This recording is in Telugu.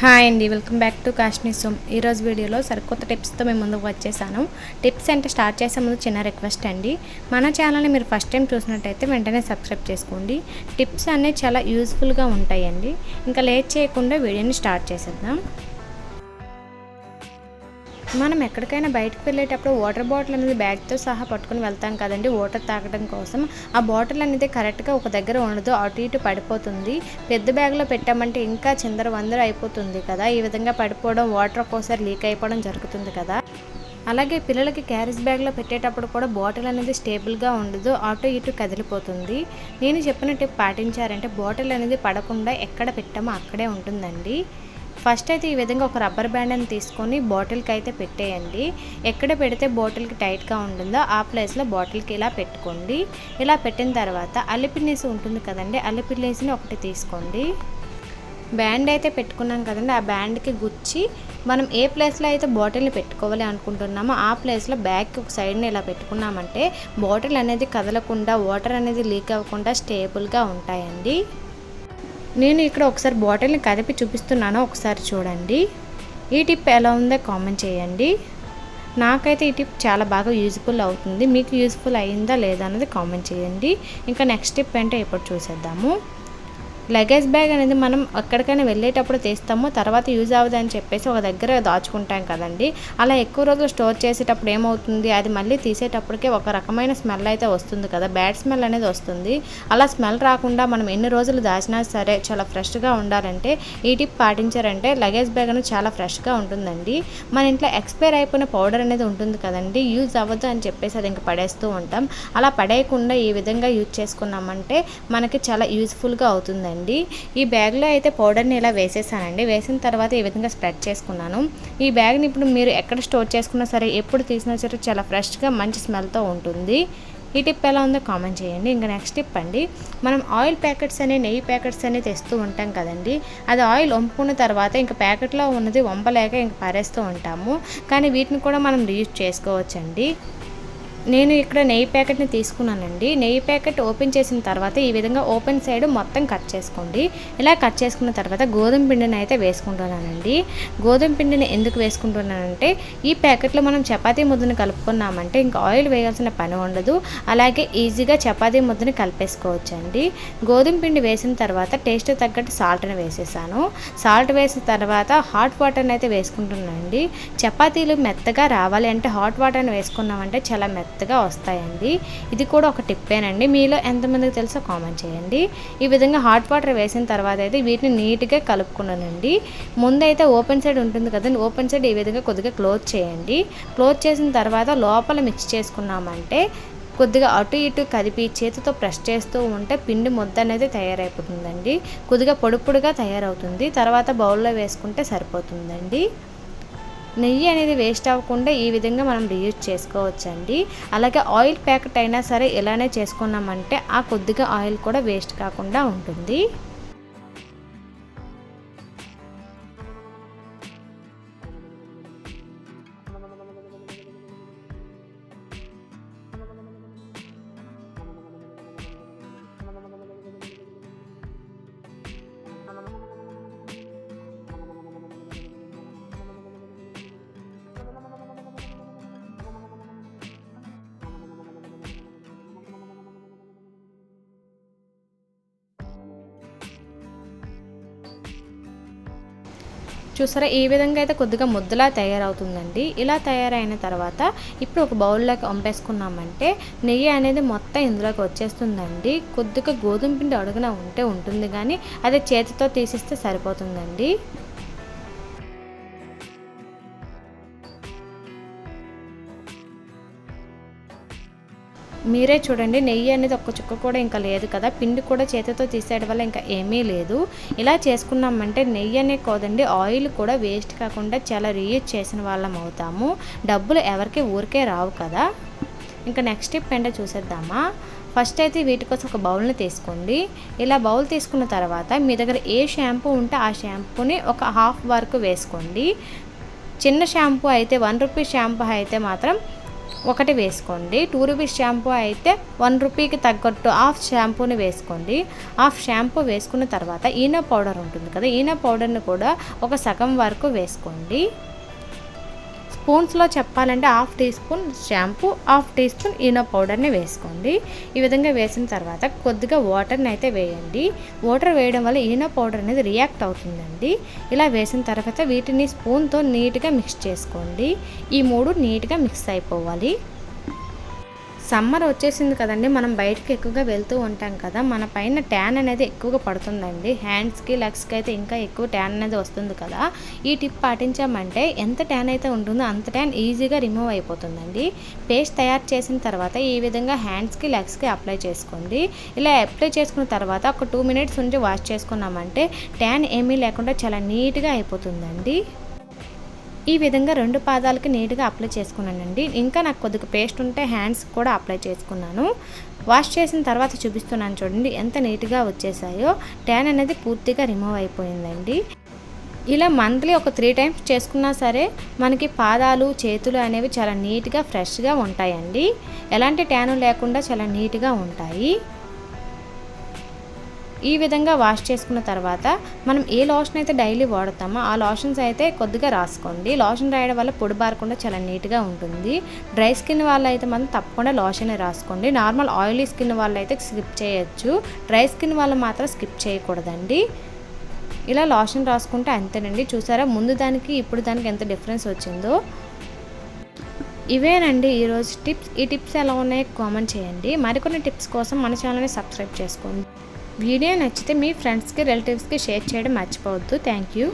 హాయ్ అండి వెల్కమ్ బ్యాక్ టు కాశ్మీర్ సోమ్. ఈరోజు వీడియోలో సరికొత్త టిప్స్తో మేము ముందుకు వచ్చేసాను. టిప్స్ అంటే స్టార్ట్ చేసే ముందు చిన్న రిక్వెస్ట్ అండి. మన ఛానల్ని మీరు ఫస్ట్ టైం చూసినట్టయితే వెంటనే సబ్స్క్రైబ్ చేసుకోండి. టిప్స్ అనేవి చాలా యూస్ఫుల్గా ఉంటాయండి. ఇంకా లేట్ చేయకుండా వీడియోని స్టార్ట్ చేసేద్దాం. మనం ఎక్కడికైనా బయటకు వెళ్ళేటప్పుడు వాటర్ బాటిల్ అనేది బ్యాగ్తో సహా పట్టుకుని వెళ్తాం కదండి వాటర్ తాగడం కోసం. ఆ బాటిల్ అనేది కరెక్ట్గా ఒక దగ్గర ఉండదు అటు ఇటు పడిపోతుంది. పెద్ద బ్యాగ్లో పెట్టామంటే ఇంకా చిందర వందర అయిపోతుంది కదా. ఈ విధంగా పడిపోవడం వాటర్ ఒక్కోసారి లీక్ అయిపోవడం జరుగుతుంది కదా. అలాగే పిల్లలకి క్యారేజ్ బ్యాగ్లో పెట్టేటప్పుడు కూడా బాటిల్ అనేది స్టేబుల్గా ఉండదు అటు ఇటు కదిలిపోతుంది. నేను చెప్పిన టిప్ పాటించారంటే బాటిల్ అనేది పడకుండా ఎక్కడ పెట్టామో అక్కడే ఉంటుందండి. ఫస్ట్ అయితే ఈ విధంగా ఒక రబ్బర్ బ్యాండ్ అని తీసుకొని బాటిల్కి అయితే పెట్టేయండి. ఎక్కడ పెడితే బాటిల్కి టైట్గా ఉంటుందో ఆ ప్లేస్లో బాటిల్కి ఇలా పెట్టుకోండి. ఇలా పెట్టిన తర్వాత అల్లిపిల్లేసి ఉంటుంది కదండి అల్లిపిల్లేసిని ఒకటి తీసుకోండి. బ్యాండ్ అయితే పెట్టుకున్నాం కదండి ఆ బ్యాండ్కి గుచ్చి మనం ఏ ప్లేస్లో అయితే బాటిల్ని పెట్టుకోవాలి అనుకుంటున్నామో ఆ ప్లేస్లో బ్యాగ్కి ఒక సైడ్ని ఇలా పెట్టుకున్నామంటే బాటిల్ అనేది కదలకుండా వాటర్ అనేది లీక్ అవ్వకుండా స్టేబుల్గా ఉంటాయండి. నేను ఇక్కడ ఒకసారి బాటిల్ని కదిపి చూపిస్తున్నాను. ఒకసారి చూడండి. ఈ టిప్ ఎలా ఉందో కామెంట్ చేయండి. నాకైతే ఈ టిప్ చాలా బాగా యూజ్ఫుల్ అవుతుంది. మీకు యూజ్ఫుల్ అయిందా లేదా అన్నది కామెంట్ చేయండి. ఇంకా నెక్స్ట్ టిప్ అంటే ఇప్పుడు చూసేద్దాము. లగేజ్ బ్యాగ్ అనేది మనం ఎక్కడికైనా వెళ్ళేటప్పుడు తీస్తాము తర్వాత యూజ్ అవ్వదని చెప్పేసి ఒక దగ్గర దాచుకుంటాం కదండి. అలా ఎక్కువ రోజులు స్టోర్ చేసేటప్పుడు ఏమవుతుంది? అది మళ్ళీ తీసేటప్పటికే ఒక రకమైన స్మెల్ అయితే వస్తుంది కదా. బ్యాడ్ స్మెల్ అనేది వస్తుంది. అలా స్మెల్ రాకుండా మనం ఎన్ని రోజులు దాచినా సరే చాలా ఫ్రెష్గా ఉండాలంటే ఈ టిప్ పాటించారంటే లగేజ్ బ్యాగ్ అనేది చాలా ఫ్రెష్గా ఉంటుందండి. మన ఇంట్లో ఎక్స్పైర్ అయిపోయిన పౌడర్ అనేది ఉంటుంది కదండి. యూజ్ అవ్వదు అని చెప్పేసి అది ఇంకా పడేస్తూ ఉంటాం. అలా పడేయకుండా ఈ విధంగా యూజ్ చేసుకున్నామంటే మనకి చాలా యూజ్ఫుల్గా అవుతుందండి. ఉంది ఈ బ్యాగ్లో అయితే పౌడర్ని ఇలా వేసేసానండి. వేసిన తర్వాత ఈ విధంగా స్ప్రెడ్ చేసుకున్నాను. ఈ బ్యాగ్ని ఇప్పుడు మీరు ఎక్కడ స్టోర్ చేసుకున్నా సరే ఎప్పుడు తీసినా సరే చాలా ఫ్రెష్గా మంచి స్మెల్తో ఉంటుంది. ఈ టిప్ ఎలా ఉందో కామెంట్ చేయండి. ఇంకా నెక్స్ట్ టిప్ అండి. మనం ఆయిల్ ప్యాకెట్స్ అనే నెయ్యి ప్యాకెట్స్ అనే తెస్తూ ఉంటాం కదండి. అది ఆయిల్ వంపుకున్న తర్వాత ఇంకా ప్యాకెట్లో ఉన్నది వంపలేక ఇంక పారేస్తూ ఉంటాము. కానీ వీటిని కూడా మనం రీయూజ్ చేసుకోవచ్చండి. నేను ఇక్కడ నెయ్యి ప్యాకెట్ని తీసుకున్నానండి. నెయ్యి ప్యాకెట్ ఓపెన్ చేసిన తర్వాత ఈ విధంగా ఓపెన్ సైడ్ మొత్తం కట్ చేసుకోండి. ఇలా కట్ చేసుకున్న తర్వాత గోధుమ పిండిని అయితే వేసుకుంటున్నానండి. గోధుమ పిండిని ఎందుకు వేసుకుంటున్నానంటే ఈ ప్యాకెట్లో మనం చపాతీ ముద్దను కలుపుకున్నామంటే ఇంకా ఆయిల్ వేయాల్సిన పని ఉండదు. అలాగే ఈజీగా చపాతీ ముద్దని కలిపేసుకోవచ్చు అండి గోధుమ పిండి వేసిన తర్వాత టేస్ట్ తగ్గట్టు సాల్ట్ని వేసేసాను. సాల్ట్ వేసిన తర్వాత హాట్ వాటర్ని అయితే వేసుకుంటున్నానండి. చపాతీలు మెత్తగా రావాలి అంటే హాట్ వాటర్ని వేసుకున్నామంటే చాలా మెత్త మెత్తగా వస్తాయండి. ఇది కూడా ఒక టిప్పేనండి. మీలో ఎంతమందికి తెలుసో కామెంట్ చేయండి. ఈ విధంగా హాట్ వాటర్ వేసిన తర్వాత అయితే వీటిని నీట్గా కలుపుకున్నానండి. ముందైతే ఓపెన్ సైడ్ ఉంటుంది కదండి. ఓపెన్ సైడ్ ఈ విధంగా కొద్దిగా క్లోజ్ చేయండి. క్లోజ్ చేసిన తర్వాత లోపల మిక్స్ చేసుకున్నామంటే కొద్దిగా అటు ఇటు కదిపి చేతితో ప్రెస్ చేస్తూ ఉంటే పిండి ముద్ద అనేది తయారైపోతుందండి. కొద్దిగా పొడి పొడిగా తయారవుతుంది. తర్వాత బౌల్లో వేసుకుంటే సరిపోతుందండి. నెయ్యి అనేది వేస్ట్ అవ్వకుండా ఈ విధంగా మనం రీయూజ్ చేసుకోవచ్చండి. అలాగే ఆయిల్ ప్యాకెట్ అయినా సరే ఇలానే చేసుకున్నామంటే ఆ కొద్దిగా ఆయిల్ కూడా వేస్ట్ కాకుండా ఉంటుంది. చూసారా? ఈ విధంగా అయితే కొద్దిగా ముద్దలా తయారవుతుందండి. ఇలా తయారైన తర్వాత ఇప్పుడు ఒక బౌల్లోకి వంపేసుకున్నామంటే నెయ్యి అనేది మొత్తం ఇందులోకి వచ్చేస్తుందండి. కొద్దిగా గోధుమ పిండి అడుగున ఉంటే ఉంటుంది కానీ అదే చేతితో తీసిస్తే సరిపోతుందండి. మీరే చూడండి నెయ్యి అనేది ఒక్క చుక్క కూడా ఇంకా లేదు కదా. పిండి కూడా చేతితో తీసేయడం వల్ల ఇంకా ఏమీ లేదు. ఇలా చేసుకున్నామంటే నెయ్యి అనే కాదండి ఆయిల్ కూడా వేస్ట్ కాకుండా చాలా రీయూజ్ చేసిన వాళ్ళం అవుతాము. డబ్బులు ఎవరికి ఊరికే రావు కదా. ఇంకా నెక్స్ట్ స్టెప్ ఏంటో చూసేద్దామా. ఫస్ట్ అయితే వీటి కోసం ఒక బౌల్ని తీసుకోండి. ఇలా బౌల్ తీసుకున్న తర్వాత మీ దగ్గర ఏ షాంపూ ఉంటే ఆ షాంపూని ఒక హాఫ్ వరకు వేసుకోండి. చిన్న షాంపూ అయితే వన్ రూపీ షాంపూ అయితే మాత్రం ఒకటి వేసుకోండి. టూ రూపీస్ షాంపూ అయితే వన్ రూపీకి తగ్గట్టు హాఫ్ షాంపూని వేసుకోండి. హాఫ్ షాంపూ వేసుకున్న తర్వాత ఈనో పౌడర్ ఉంటుంది కదా ఈనో పౌడర్ని కూడా ఒక సగం వరకు వేసుకోండి. స్పూన్స్లో చెప్పాలంటే half teaspoon shampoo half teaspoon Eno పౌడర్ని వేసుకోండి. ఈ విధంగా వేసిన తర్వాత కొద్దిగా వాటర్ని అయితే వేయండి. వాటర్ వేయడం వల్ల ఈనో పౌడర్ అనేది రియాక్ట్ అవుతుందండి. ఇలా వేసిన తర్వాత వీటిని స్పూన్తో నీట్గా మిక్స్ చేసుకోండి. ఈ మూడు నీట్గా మిక్స్ అయిపోవాలి. సమ్మర్ వచ్చేసింది కదండి మనం బయటకు ఎక్కువగా వెళ్తూ ఉంటాం కదా మన పైన ట్యాన్ అనేది ఎక్కువగా పడుతుందండి. హ్యాండ్స్కి లెగ్స్కి అయితే ఇంకా ఎక్కువ ట్యాన్ అనేది వస్తుంది కదా. ఈ టిప్ పాటించామంటే ఎంత ట్యాన్ అయితే ఉంటుందో అంత ట్యాన్ ఈజీగా రిమూవ్ అయిపోతుందండి. పేస్ట్ తయారు చేసిన తర్వాత ఈ విధంగా హ్యాండ్స్కి లెగ్స్కి అప్లై చేసుకోండి. ఇలా అప్లై చేసుకున్న తర్వాత ఒక టూ మినిట్స్ ఉంచి వాష్ చేసుకున్నామంటే ట్యాన్ ఏమీ లేకుండా చాలా నీట్గా అయిపోతుందండి. ఈ విధంగా రెండు పాదాలకి నీట్గా అప్లై చేసుకున్నానండి. ఇంకా నాకు కొద్దిగా పేస్ట్ ఉంటే హ్యాండ్స్ కూడా అప్లై చేసుకున్నాను. వాష్ చేసిన తర్వాత చూపిస్తున్నాను చూడండి ఎంత నీట్గా వచ్చేసాయో. ట్యాన్ అనేది పూర్తిగా రిమూవ్ అయిపోయిందండి. ఇలా మంత్లీ ఒక త్రీ టైమ్స్ చేసుకున్నా సరే మనకి పాదాలు చేతులు అనేవి చాలా నీట్గా ఫ్రెష్గా ఉంటాయండి. ఎలాంటి ట్యాను లేకుండా చాలా నీట్గా ఉంటాయి. ఈ విధంగా వాష్ చేసుకున్న తర్వాత మనం ఏ లోషన్ అయితే డైలీ వాడతామో ఆ లోషన్స్ అయితే కొద్దిగా రాసుకోండి. లోషన్ రాయడం వల్ల పొడి బారకుండా చాలా నీట్గా ఉంటుంది. డ్రై స్కిన్ వాళ్ళు అయితే మనం తప్పకుండా లోషన్ రాసుకోండి. నార్మల్ ఆయిలీ స్కిన్ వాళ్ళు అయితే స్కిప్ చేయొచ్చు. డ్రై స్కిన్ వాళ్ళు మాత్రం స్కిప్ చేయకూడదండి. ఇలా లోషన్ రాసుకుంటే అంతేనండి. చూసారా? ముందు దానికి ఇప్పుడు దానికి ఎంత డిఫరెన్స్ వచ్చిందో. ఇవేనండి ఈరోజు టిప్స్. ఈ టిప్స్ ఎలా ఉన్నాయో కామెంట్ చేయండి. మరికొన్ని టిప్స్ కోసం మన ఛానల్ని సబ్స్క్రైబ్ చేసుకోండి. వీడియో నచ్చితే మీ ఫ్రెండ్స్కి రిలేటివ్స్కి షేర్ చేయడం మర్చిపోవద్దు. Thank you.